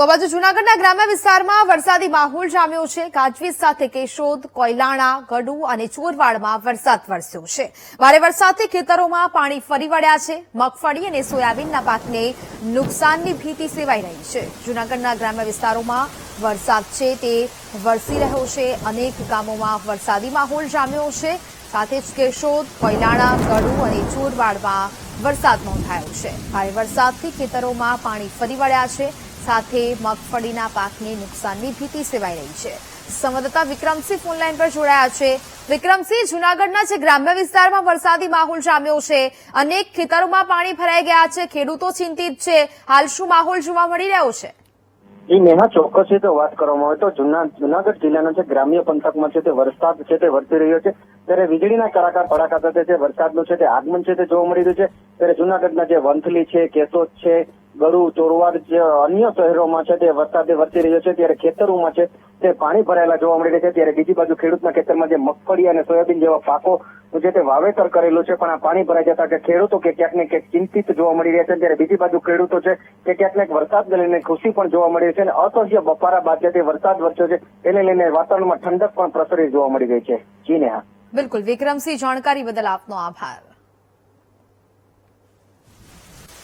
તો બાજુ જૂનાગઢના ગ્રામ્ય વિસ્તારમાં વરસાદી માહોલ જામ્યો છે. ગાજવીજ સાથે કેશોદ, કોયલાણા ગડુ અને ચોરવાડમાં વરસાદ વરસ્યો છે. ભારે વરસાદથી ખેતરોમાં પાણી ફરી વળ્યા છે. મગફળી અને સોયાબીનના પાકને નુકસાનની ભીતિ સેવાઈ રહી છે. જૂનાગઢના ગ્રામ્ય વિસ્તારોમાં વરસાદ છે તે વરસી રહ્યો છે. અનેક ગામોમાં વરસાદી માહોલ જામ્યો છે. સાથે જ કેશોદ, કોયલાણા ગડુ અને ચોરવાડમાં વરસાદ નોંધાયો છે. ભારે વરસાદથી ખેતરોમાં પાણી ફરી વળ્યા છે. સાથે મગફળીના પાકને નુકસાનની ભીતિ સેવાઈ રહી છે. સંવાદદાતા વિક્રમસિંહ ફોનલાઈન પર જોડાયા છે. વિક્રમસિંહ, જૂનાગઢના જે ગ્રામ્ય વિસ્તારમાં વરસાદી માહોલ જામ્યો છે. અનેક ખેતરોમાં પાણી ભરાઈ ગયા છે. ખેડૂતો ચિંતિત છે. હાલ શું માહોલ જોવા મળી રહ્યો છે? એ નેહા ચોક્કસ રીતે વાત કરવામાં આવે તો જુના, જુનાગઢ જિલ્લાના જે ગ્રામ્ય પંથકમાં છે તે વરસાદ છે તે વરસી રહ્યો છે. ત્યારે વીજળીના કડાકા પડાકા સાથે જે વરસાદનું છે તે આગમન છે તે જોવા મળી રહ્યું છે. ત્યારે જુનાગઢના જે વંથલી છે, કેશોદ છે ગરુ ચોરવાડ જે અન્ય શહેરોમાં છે તે વરસાદ વરસી રહ્યો છે. ત્યારે ખેતરોમાં છે તે પાણી ભરાયેલા જોવા મળી રહ્યા છે. ત્યારે બીજી બાજુ ખેડૂતના ખેતરમાં જે મગફળી અને સોયાબીન જેવા પાકો જે તે વાવેતર કરેલું છે, પણ આ પાણી ભરાઈ જતા કે ખેડૂતો કે ક્યાંક ને ક્યાંક ચિંતિત જોવા મળી રહ્યા છે, ત્યારે બીજી બાજુ ખેડૂતો છે કે ક્યાંક ને વરસાદને લઈને ખુશી પણ જોવા મળી છે અને અસહ્ય બફારા બાદ જે વરસાદ વરસ્યો છે, એને લઈને વાતાવરણમાં ઠંડક પણ પ્રસરી જોવા મળી રહી છે. જી નેહા. બિલકુલ, વિક્રમસિંહ, જાણકારી બદલ આપનો આભાર.